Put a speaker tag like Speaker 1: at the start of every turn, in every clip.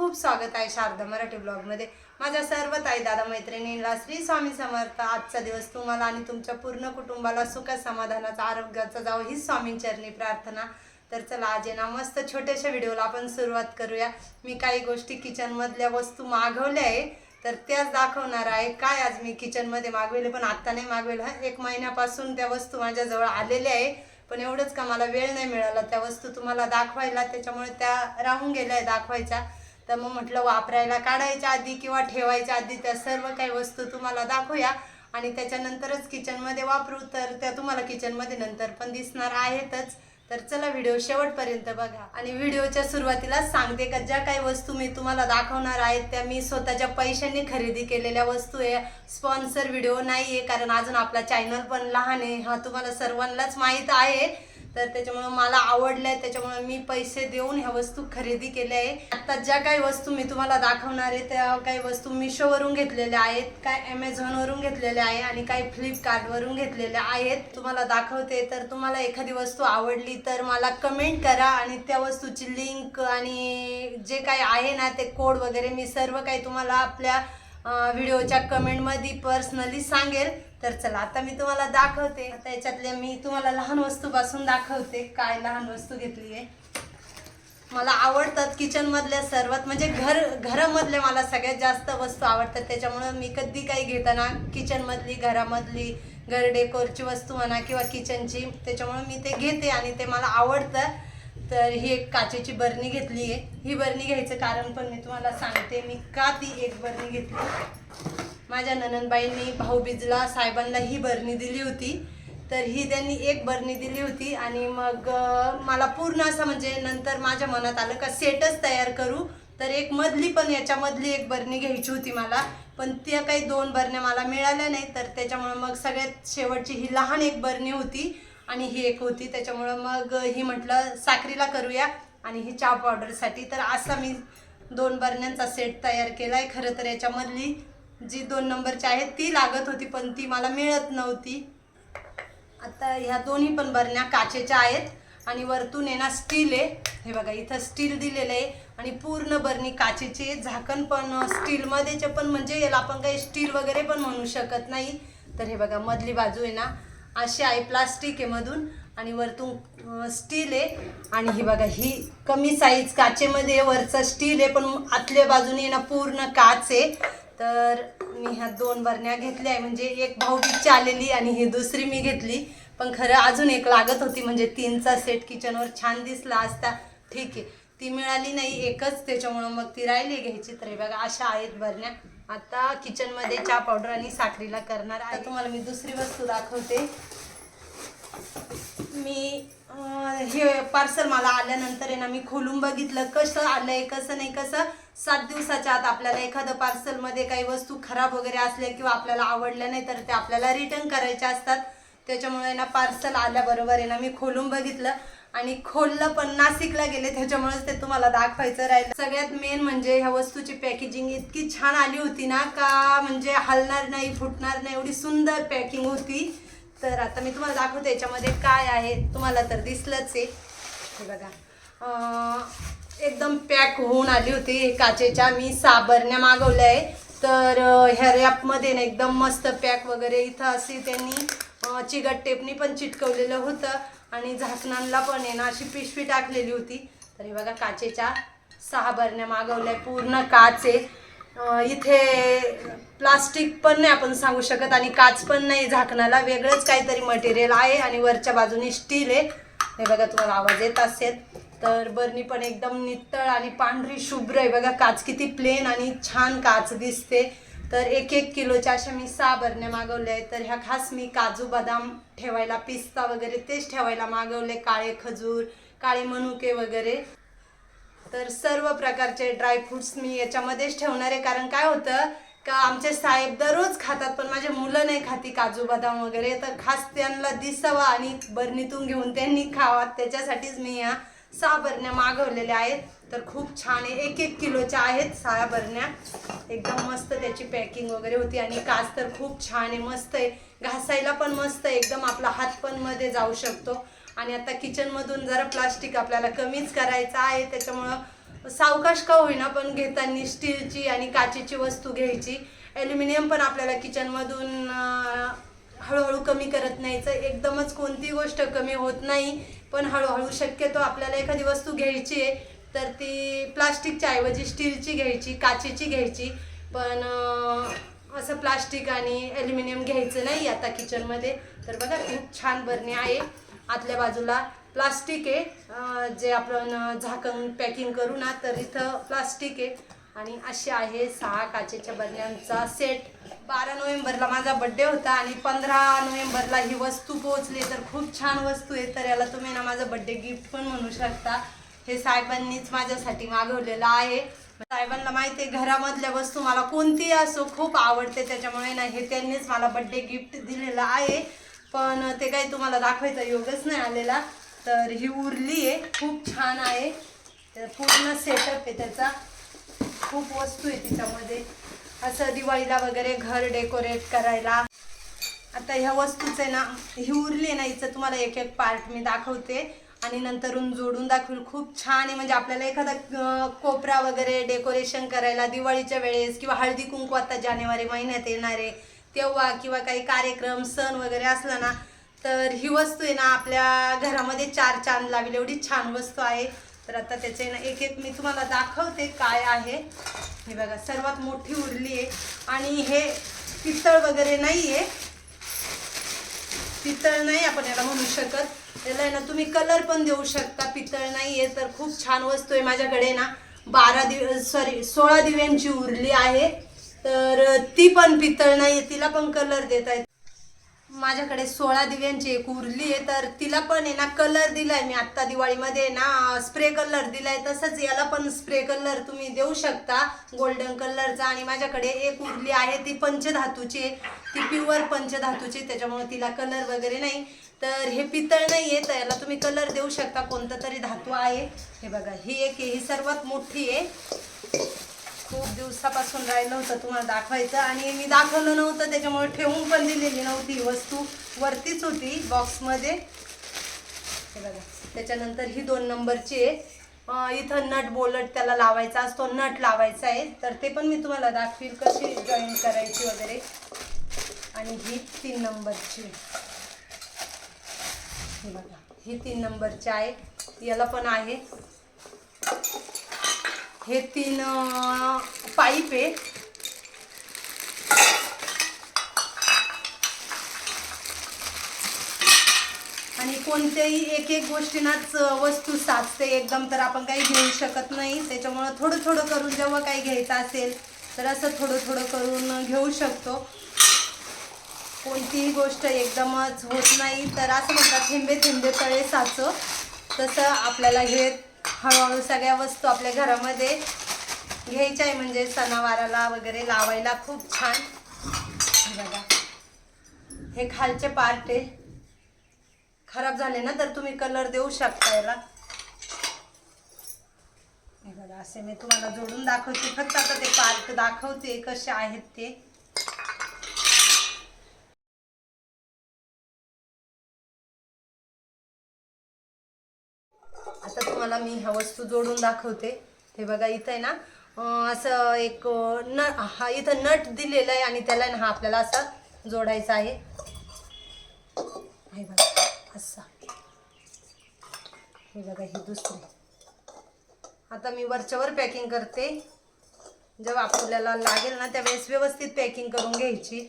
Speaker 1: खूप स्वागत आहे शारदा मराठी ब्लॉगमध्ये. माझ्या सर्व ताई दादा मैत्रिणींना श्री स्वामी समर्थ आजचा दिवस तुम्हाला आणि तुमच्या पूर्ण कुटुंबाला सुख समाधानाचा आरोग्याचा जावं ही स्वामींचरणी प्रार्थना. तर चला आज ना मस्त छोट्याशा व्हिडिओला आपण सुरुवात करूया. मी काही गोष्टी किचनमधल्या वस्तू मागवल्या आहे तर त्याच दाखवणार आहे. काय आज मी किचनमध्ये मागवले पण आत्ता नाही मागवेल हा? एक महिन्यापासून त्या वस्तू माझ्याजवळ आलेल्या आहे पण एवढंच का मला वेळ नाही मिळाला त्या वस्तू तुम्हाला दाखवायला? त्याच्यामुळे त्या राहून गेल्या आहे दाखवायच्या. तर मग म्हटलं वापरायला काढायच्या आधी किंवा ठेवायच्या आधी त्या सर्व काही वस्तू तुम्हाला दाखवूया. आणि त्याच्यानंतरच किचनमध्ये वापरू. तर त्या तुम्हाला किचनमध्ये नंतर पण दिसणार आहेतच. तर चला व्हिडिओ शेवटपर्यंत बघा. आणि व्हिडिओच्या सुरुवातीला सांगते का ज्या काही वस्तू मी तुम्हाला दाखवणार आहेत त्या मी स्वतःच्या पैशांनी खरेदी केलेल्या वस्तू आहे. स्पॉन्सर व्हिडिओ नाही आहे कारण अजून आपला चॅनल पण लहान आहे. हा तुम्हाला सर्वांनाच माहीत आहे. तर त्याच्यामुळं मला आवडलंय त्याच्यामुळे मी पैसे देऊन ह्या वस्तू खरेदी केल्या आहे आता ज्या काही वस्तू मी तुम्हाला दाखवणार आहे त्या काही वस्तू मिशोवरून घेतलेल्या आहेत काय ॲमेझॉनवरून घेतलेल्या आहे आणि काही फ्लिपकार्टवरून घेतलेल्या आहेत. तुम्हाला दाखवते तर तुम्हाला एखादी वस्तू आवडली तर मला कमेंट करा आणि त्या वस्तूची लिंक आणि जे काही आहे ना ते कोड वगैरे मी सर्व काही तुम्हाला आपल्या व्हिडिओच्या कमेंटमध्ये पर्सनली सांगेल. तर चला आता मी तुम्हाला दाखवते. आता याच्यातल्या मी तुम्हाला लहान वस्तूपासून दाखवते काय लहान वस्तू घेतली आहे मला आवडतात किचनमधल्या सर्वात म्हणजे घर घरामधल्या मला सगळ्यात जास्त वस्तू आवडतात. त्याच्यामुळं मी कधी काही घेताना किचनमधली घरामधली घर डेकोरची वस्तू म्हणा किंवा किचनची त्याच्यामुळं मी ते घेते आणि ते मला आवडतं. तर ही एक काचेची बरणी घेतली आहे ही बरणी घ्यायचं कारण पण मी तुम्हाला सांगते मी का ती एक बरणी घेतली? माझ्या ननंदबाईंनी भाऊबीजला साहेबांना ही बरणी दिली होती. तर ही त्यांनी एक बरणी दिली होती आणि मग मला पूर्ण असं म्हणजे नंतर माझ्या मनात आलं का सेटच तयार करू. तर एक मधली पण याच्यामधली एक बरणी घ्यायची होती मला. पण त्या काही दोन बरण्या मला मिळाल्या नाही. तर त्याच्यामुळं मग सगळ्यात शेवटची ही लहान एक बरणी होती आणि ही एक होती. त्याच्यामुळं मग ही म्हटलं साखरीला करूया आणि ही चहा पावडरसाठी तर असा मी दोन बरण्यांचा सेट तयार केला आहे खरं तर याच्यामधली जी दोन नंबरची आहे ती लागत होती पण ती मला मिळत नव्हती. आता ह्या दोन्ही पण बरण्या काचेच्या आहेत आणि वरतून आहे ना स्टील आहे. हे बघा इथं स्टील दिलेलं आहे आणि पूर्ण बरणी काचेची झाकण पण स्टीलमध्येचे पण म्हणजे याला आपण काही स्टील वगैरे पण म्हणू शकत नाही. तर हे बघा मधली बाजू आहे ना अशी आहे प्लास्टिक आहे मधून आणि वरतून स्टील आहे. आणि ही बघा ही कमी साईज काचेमध्ये वरचं स्टील आहे पण आतल्या बाजूने ना पूर्ण काच आहे. तर मी ह्या दोन बरण्या घेतल्या आहे. म्हणजे एक भाऊबीजची आलेली आणि ही दुसरी मी घेतली. पण खरं अजून एक लागत होती म्हणजे तीनचा सेट किचनवर छान दिसला असता. ठीक आहे. ती मिळाली नाही एकच त्याच्यामुळं मग ती राहिली घ्यायची. तर बघा अशा आहेत बरण्या. आता किचनमध्ये चहा पावडर आणि साखरीला करणार आहे. तुम्हाला मी दुसरी वस्तू दाखवते. मी हे पार्सल मला आल्यानंतर आहे ना मी खोलून बघितलं कसं आलं आहे कसं नाही कसं सात दिवसाच्या आत आपल्याला एखादं पार्सलमध्ये काही वस्तू खराब वगैरे असल्या किंवा आपल्याला आवडल्या नाही तर ते आपल्याला रिटर्न करायच्या असतात. त्याच्यामुळे ना पार्सल आल्याबरोबर आहे ना मी खोलून बघितलं आणि खोललं पण नाशिकला गेले त्याच्यामुळेच ते तुम्हाला दाखवायचं राहिलं. सगळ्यात मेन म्हणजे ह्या वस्तूची पॅकेजिंग इतकी छान आली होती ना का म्हणजे हलणार नाही फुटणार नाही एवढी सुंदर पॅकिंग होती. तर आता मी तुम्हाला दाखवते याच्यामध्ये काय आहे. तुम्हाला तर दिसलंच आहे. हे बघा. एकदम पॅक होऊन आली होती काचेच्या. मी साबरण्या मागवल्या आहे. तर ह्या रॅपमध्ये ना एकदम मस्त पॅक वगैरे इथं अशी त्यांनी चिगट टेपनी पण चिटकवलेलं होतं. आणि झाकणांना पण आहे ना अशी पिशवी टाकलेली होती. तर हे बघा काचेच्या सहा बरण्या मागवल्या. पूर्ण काच आहे. इथे प्लास्टिक पण नाही आपण सांगू शकत आणि काच पण नाही झाकणाला. वेगळंच काहीतरी मटेरियल आहे आणि वरच्या बाजूने स्टील आहे. हे बघा तुम्हाला आवाज येत असेल. तर बरणी पण एकदम नितळ आणि पांढरी शुभ्र आहे. बघा काच किती प्लेन आणि छान काच दिसते. तर एक एक किलोच्या अशा मी सहा बरण्या मागवल्या आहेत. तर ह्या खास मी काजू बदाम ठेवायला पिस्ता वगैरे तेच ठेवायला मागवले. काळे खजूर काळे मनुके वगैरे. तर सर्व प्रकारचे ड्रायफ्रुट्स मी याच्यामध्येच ठेवणार आहे. कारण काय होतं का आमचे साहेब दररोज खातात पण माझे मुलं नाही खाती काजू बदाम वगैरे. तर खास त्यांना दिसावा आणि बरणीतून घेऊन त्यांनी खावा. त्याच्यासाठीच मी या सहा बरण्या मागवलेल्या आहेत. तर खूप छान आहे. एक एक किलोच्या आहेत सहा बरण्या. एकदम मस्त त्याची पॅकिंग वगैरे होती. आणि काच तर खूप छान आहे. मस्त आहे. घासायला पण मस्त आहे. एकदम आपला हात पण मध्ये जाऊ शकतो. आणि आता किचनमधून जरा प्लास्टिक आपल्याला कमीच करायचं आहे त्याच्यामुळं सावकाश का होईना पण घेताना स्टीलची आणि काचेची वस्तू घ्यायची. ॲल्युमिनियम पण आपल्याला किचनमधून हळूहळू कमी करत न्यायचं. एकदमच कोणती गोष्ट कमी होत नाही पण हळूहळू शक्यतो आपल्याला एखादी वस्तू घ्यायची आहे तर ती प्लास्टिकच्या ऐवजी स्टीलची घ्यायची काचेची घ्यायची. पण असं प्लास्टिक आणि ॲल्युमिनियम घ्यायचं नाही आता किचनमध्ये तर बघा खूप छान बरणी आहे. आतल्या बाजूला प्लास्टिक आहे. जे आपण झाकण पॅकिंग करू ना तर इथं प्लास्टिक आहे. आणि असे आहे सहा काचेच्या बदल्यांचा सेट. बारा नोव्हेंबरला माझा बड्डे होता आणि पंधरा नोव्हेंबरला ही वस्तू पोहोचली. तर खूप छान वस्तू आहे. तर याला तुम्ही ना माझं बड्डे गिफ्ट पण म्हणू शकता. हे साहेबांनीच माझ्यासाठी मागवलेलं आहे. साहेबांना माहिती आहे घरामधल्या वस्तू मला कोणतीही असो खूप आवडते. त्याच्यामुळे ना हे त्यांनीच मला बड्डे गिफ्ट दिलेलं आहे. पण ते काही तुम्हाला दाखवायचा योगच नाही आलेला. तर ही उरली आहे खूप छान आहे. तर पूर्ण सेटअप आहे त्याचा. खूप वस्तू आहे तिच्यामध्ये. असं दिवाळीला वगैरे घर डेकोरेट करायला. आता ह्या वस्तूचं आहे ना ही उरली आहे ना हिचं तुम्हाला एक एक पार्ट मी दाखवते. आणि नंतरून जोडून दाखवेल. खूप छान आहे. म्हणजे आपल्याला एखादा कोपरा वगैरे डेकोरेशन करायला दिवाळीच्या वेळेस किंवा हळदी कुंकू आता जानेवारी महिन्यात येणार आहे. तेव्हा किंवा काही कार्यक्रम सण वगैरे असला ना तर ही वस्तू आहे ना आपल्या घरामध्ये चार चांद लावेल एवढी छान वस्तू आहे. तर आता त्याचे ना एक एक मी तुम्हाला दाखवते काय आहे. हे बघा सर्वात मोठी उरली आहे. आणि हे पितळ वगैरे नाही आहे पितळ नाही आपण याला म्हणू शकत. त्याला आहे ना तुम्ही कलर पण देऊ शकता. पितळ नाही आहे तर खूप छान वस्तू आहे माझ्याकडे ना. बारा दिव सॉरी सोळा दिव्यांची उरली आहे. तर ती पण पितळ नाही आहे तिला पण कलर देत आहेत. माझ्याकडे सोळा दिव्यांची एक उरली आहे तर तिला पण आहे ना कलर दिलाय. मी आत्ता दिवाळीमध्ये ना स्प्रे कलर दिलाय तसंच याला पण स्प्रे कलर तुम्ही देऊ शकता. गोल्डन कलरचा आणि माझ्याकडे एक उरली आहे ती पंचधातूची आहे. ती प्युअर पंचधातूची त्याच्यामुळे तिला कलर वगैरे नाही. तर हे पितळ नाही आहे तर याला तुम्ही कलर देऊ शकता. कोणतं तरी धातू आहे. हे बघा ही एक आहे ही सर्वात मोठी आहे. खूप दिवसापासून राहिलं होतं तुम्हाला दाखवायचं आणि मी दाखवलं नव्हतं त्याच्यामुळे ठेवून पण दिलेली नव्हती ही वस्तू. वरतीच होती बॉक्समध्ये. हे बघा त्याच्यानंतर ही दोन नंबरची आहे. इथं नट बोलट त्याला लावायचा असतो नट लावायचा आहे. तर ते पण मी तुम्हाला दाखवील कशी जॉईन करायची वगैरे. आणि ही तीन नंबरची आहे. हे बघा ही तीन नंबरची आहे. याला पण आहे. हे तीन पाईप आहे. आणि कोणत्याही एक एक गोष्टींनाच वस्तू साचते एकदम तर आपण काही घेऊ शकत नाही. त्याच्यामुळं थोडं थोडं करून जेव्हा काही घ्यायचं असेल तर असं थोडं थोडं करून घेऊ शकतो. कोणतीही गोष्ट एकदमच होत नाही तर असं म्हणतात थेंबे थेंबे तळे साचो. तसं आपल्याला हे हळूहळू सगळ्या वस्तू आपल्या घरामध्ये घ्यायच्या आहे म्हणजे सणावाराला वगैरे लावायला खूप छान. हे बघा. हे खालचे पार्ट आहे. खराब झाले ना तर तुम्ही कलर देऊ शकता याला. हे बघा असे मी तुम्हाला जोडून दाखवते. फक्त आता ते पार्ट दाखवते कसे आहेत ते. आता तुम्हाला मी ह्या वस्तू जोडून दाखवते. हे बघा इथं आहे ना असं एक न हा इथं नट दिलेला आहे आणि त्याला ना हा आपल्याला असा जोडायचा आहे. हे बघा असा. हे बघा ही दुसरी आता मी वरच्यावर पॅकिंग करते. जेव्हा आपल्याला लागेल ना त्यावेळेस व्यवस्थित पॅकिंग करून घ्यायची.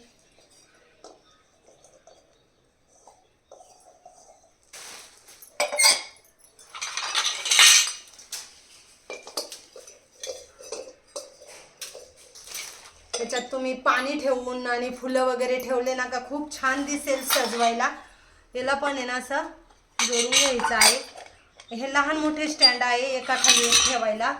Speaker 1: त्याच्यात तुम्ही पाणी ठेवून आणि फुलं वगैरे ठेवले ना का खूप छान दिसेल सजवायला. याला पण आहे ना असं जोडून घ्यायचं आहे. हे लहान मोठे स्टँड आहे एका खाली एक ठेवायला.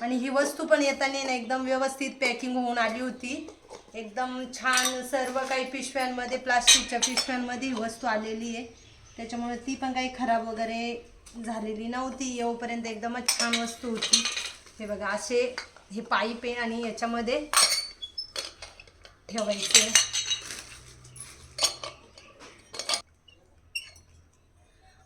Speaker 1: आणि ही वस्तू पण येताना ना एकदम व्यवस्थित पॅकिंग होऊन आली होती. एकदम छान सर्व काही पिशव्यांमध्ये प्लास्टिकच्या पिशव्यांमध्ये ही वस्तू आलेली आहे. त्याच्यामुळे ती पण काही खराब वगैरे झालेली नव्हती. येऊपर्यंत एकदमच छान वस्तू होती. हे बघा असे हे पाईप आहे आणि याच्यामध्ये ठेवायचे.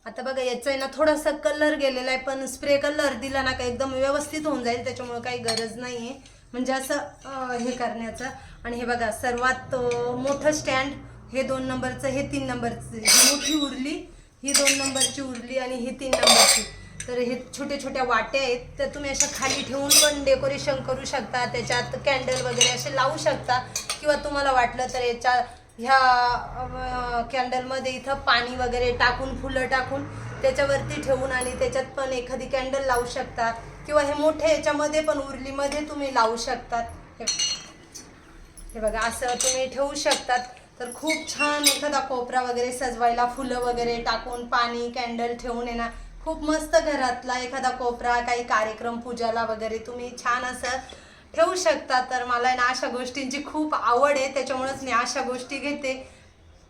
Speaker 1: आता बघा याचा आहे ना थोडासा कलर गेलेला आहे पण स्प्रे कलर दिला ना का एकदम व्यवस्थित होऊन जाईल. त्याच्यामुळे काही गरज नाही आहे म्हणजे असं हे करण्याचं. आणि हे बघा सर्वात मोठं स्टँड हे दोन नंबरचं हे तीन नंबरचं. ही मोठी उरली ही दोन नंबरची उरली आणि ही तीन नंबरची. तर हे छोट्या छोट्या वाट्या आहेत तर तुम्ही अशा खाली ठेवून पण डेकोरेशन करू शकता. त्याच्यात कॅन्डल वगैरे असे लावू शकता. किंवा तुम्हाला वाटलं तर याच्या ह्या कॅन्डलमध्ये इथं पाणी वगैरे टाकून फुलं टाकून त्याच्यावरती ठेवून आणि त्याच्यात पण एखादी कॅन्डल लावू शकता. किंवा हे मोठे याच्यामध्ये पण उरलीमध्ये तुम्ही लावू शकतात हे हे बघा असं तुम्ही ठेवू शकतात. तर खूप छान एखादा कोपरा वगैरे सजवायला फुलं वगैरे टाकून पाणी कॅन्डल ठेवून येणार खूप मस्त घरातला एखादा कोपरा काही कार्यक्रम पूजाला वगैरे तुम्ही छान असं ठेवू शकता. तर मला आहे ना अशा गोष्टींची खूप आवड आहे त्याच्यामुळंच मी अशा गोष्टी घेते.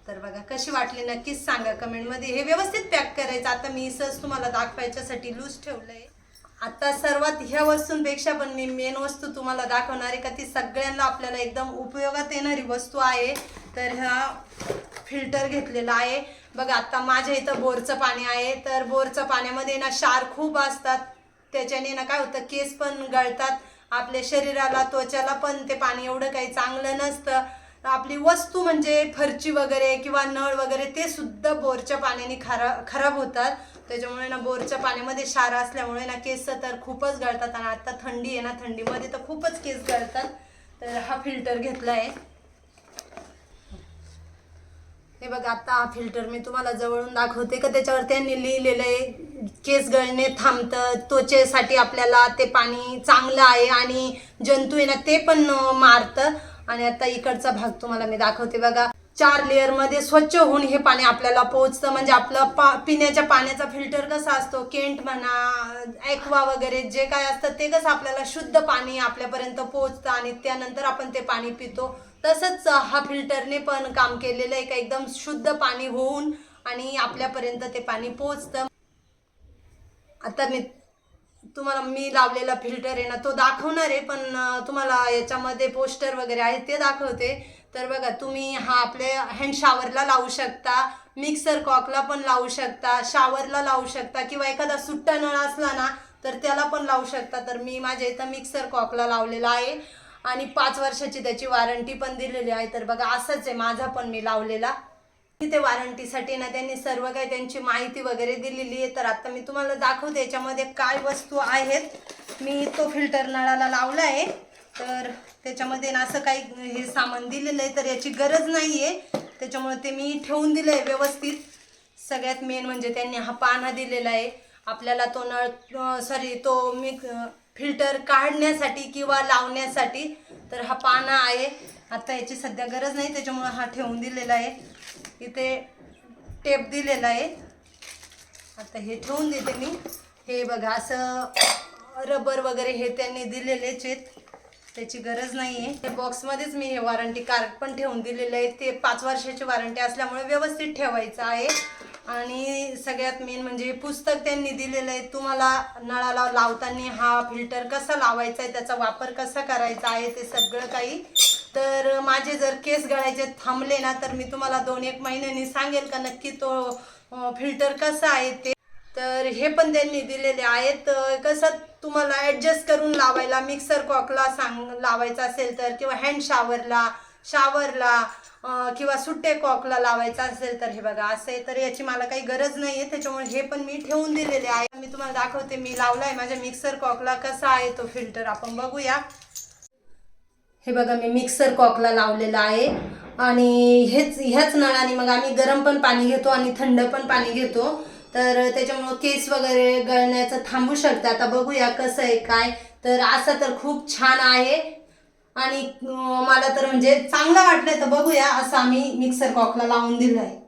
Speaker 1: तर बघा कशी वाटली नक्कीच सांगा. कमेंटमध्ये हे व्यवस्थित पॅक करायचं. आता मी सहज तुम्हाला दाखवायच्यासाठी लूज ठेवलं आहे आता सर्वात ह्या वस्तूंपेक्षा पण मी मेन वस्तू तुम्हाला दाखवणार आहे का ती सगळ्यांना आपल्याला एकदम उपयोगात येणारी वस्तू आहे. तर ह्या फिल्टर घेतलेला आहे. बघा आता माझ्या इथं बोरचं पाणी आहे. तर बोरचं पाण्यामध्ये ना क्षार खूप असतात. त्याच्याने ना काय होतं केस पण गळतात. आपल्या शरीराला त्वचाला पण ते पाणी एवढं काही चांगलं नसतं. आपली वस्तू म्हणजे फरची वगैरे किंवा नळ वगैरे ते सुद्धा बोरच्या पाण्याने खरा खराब होतात. त्याच्यामुळे ना बोरच्या पाण्यामध्ये क्षार असल्यामुळे ना केस तर खूपच गळतात आणि आता थंडी आहे ना थंडीमध्ये तर खूपच केस गळतात. तर हा फिल्टर घेतला आहे हे बघा आता हा फिल्टर मी तुम्हाला जवळून दाखवते का? त्याच्यावर त्यांनी लिहिलेलं आहे केस गळणे थांबतं त्वचेसाठी आपल्याला ते पाणी चांगलं आहे आणि जंतू आहे ना ते पण मारतं. आणि आता इकडचा भाग तुम्हाला मी दाखवते बघा. चार लेअरमध्ये स्वच्छ होऊन हे पाणी आपल्याला पोहोचतं. म्हणजे आपलं पा पिण्याच्या पाण्याचा फिल्टर कसा असतो? केंट म्हणा ॲक्वा वगैरे जे काय असतं ते कसं आपल्याला शुद्ध पाणी आपल्यापर्यंत पोहोचतं आणि त्यानंतर आपण ते पाणी पितो. तसंच हा फिल्टरने पण काम केलेलं आहे. का एकदम शुद्ध पाणी होऊन आणि आपल्यापर्यंत ते पाणी पोहोचतं. आता मी तुम्हाला मी लावलेला फिल्टर आहे ना तो दाखवणार आहे. पण तुम्हाला याच्यामध्ये पोस्टर वगैरे आहे ते दाखवते. तर बघा तुम्ही हा आपले हँड शावरला लावू शकता मिक्सर कॉकला पण लावू शकता शावरला लावू शकता किंवा एखादा सुट्टा नळ असला ना तर त्याला पण लावू शकता. तर मी माझ्या इथं मिक्सर कॉकला लावलेला आहे आणि पाच वर्षाची त्याची वॉरंटी पण दिलेली आहे. तर बघा असंच आहे माझा पण मी लावलेला. तिथे वॉरंटीसाठी ना त्यांनी सर्व काही त्यांची माहिती वगैरे दिलेली आहे. तर आता मी तुम्हाला दाखवते याच्यामध्ये काय वस्तू आहेत. मी तो फिल्टर नळाला लावला आहे. तर त्याच्यामध्ये ना असं काही हे सामान दिलेलं आहे तर याची गरज नाही आहे त्याच्यामुळे ते मी ठेवून दिलं आहे व्यवस्थित. सगळ्यात मेन म्हणजे त्यांनी हा पाना दिलेला आहे. आपल्याला तो नळ सॉरी तो मी फिल्टर काढण्यासाठी किंवा लावण्यासाठी तर हा पाना आहे. आता याची सध्या गरज नाही त्याच्यामुळं हा ठेवून दिलेला आहे. इथे टेप दिलेला आहे. आता हे ठेवून देते मी. हे बघा असं रबर वगैरे हे त्यांनी दिलेलेच आहेत. त्याची गरज नाही आहे ते बॉक्समध्येच मी हे वॉरंटी कार्ड पण ठेवून दिलेलं आहे ते पाच वर्षाची वॉरंटी असल्यामुळे व्यवस्थित ठेवायचं आहे. आणि सगळ्यात मेन म्हणजे पुस्तक त्यांनी दिलेलं आहे. तुम्हाला नळाला लावताना हा फिल्टर कसा लावायचा आहे त्याचा वापर कसा करायचा आहे ते सगळं काही. तर माझे जर केस गळायचे थांबले ना तर मी तुम्हाला दोन एक महिन्यांनी सांगेल का नक्की तो फिल्टर कसा आहे ते. तर हे पण त्यांनी दिलेले आहेत. कसं तुम्हाला ॲडजस्ट करून लावायला मिक्सर कॉकला सांग लावायचा असेल तर किंवा हँड शॉवरला शावरला किंवा सुट्टे कॉकला लावायचा असेल तर हे बघा असं आहे. तर याची मला काही गरज नाही आहे त्याच्यामुळे हे पण मी ठेवून दिलेले आहे. मी तुम्हाला दाखवते मी लावला आहे माझ्या मिक्सर कॉकला कसा आहे तो फिल्टर आपण बघूया. हे बघा मी मिक्सर कॉकला लावलेला आहे. आणि हेच ह्याच नळाने मग आम्ही गरम पण पाणी घेतो आणि थंड पण पाणी घेतो. तर त्याच्यामुळं केस वगैरे गळण्याचं थांबू शकतं. आता बघूया कसं आहे काय? तर असं तर खूप छान आहे. आणि मला तर म्हणजे चांगलं वाटलं तर बघूया. असं आम्ही मिक्सर कॉकला लावून दिलं आहे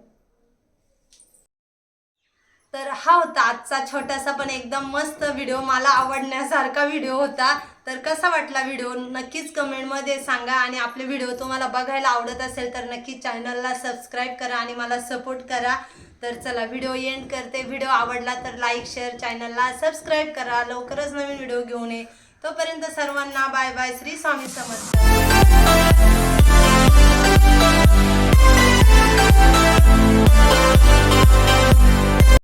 Speaker 1: तर हा होता आजचा छोटासा पण एकदम मस्त व्हिडिओ मला आवडण्यासारखा व्हिडिओ होता. तर कसा वाटला व्हिडिओ नक्कीच कमेंटमध्ये सांगा. आणि आपले व्हिडिओ तुम्हाला बघायला आवडत असेल तर नक्कीच चॅनलला सबस्क्राईब करा आणि मला सपोर्ट करा. तर चला व्हिडिओ एंड करते. व्हिडिओ आवडला तर लाईक शेअर चॅनलला सबस्क्राईब करा. लवकरच नवीन व्हिडिओ घेऊन ये. तोपर्यंत सर्वांना बाय बाय श्री स्वामी समर्थ.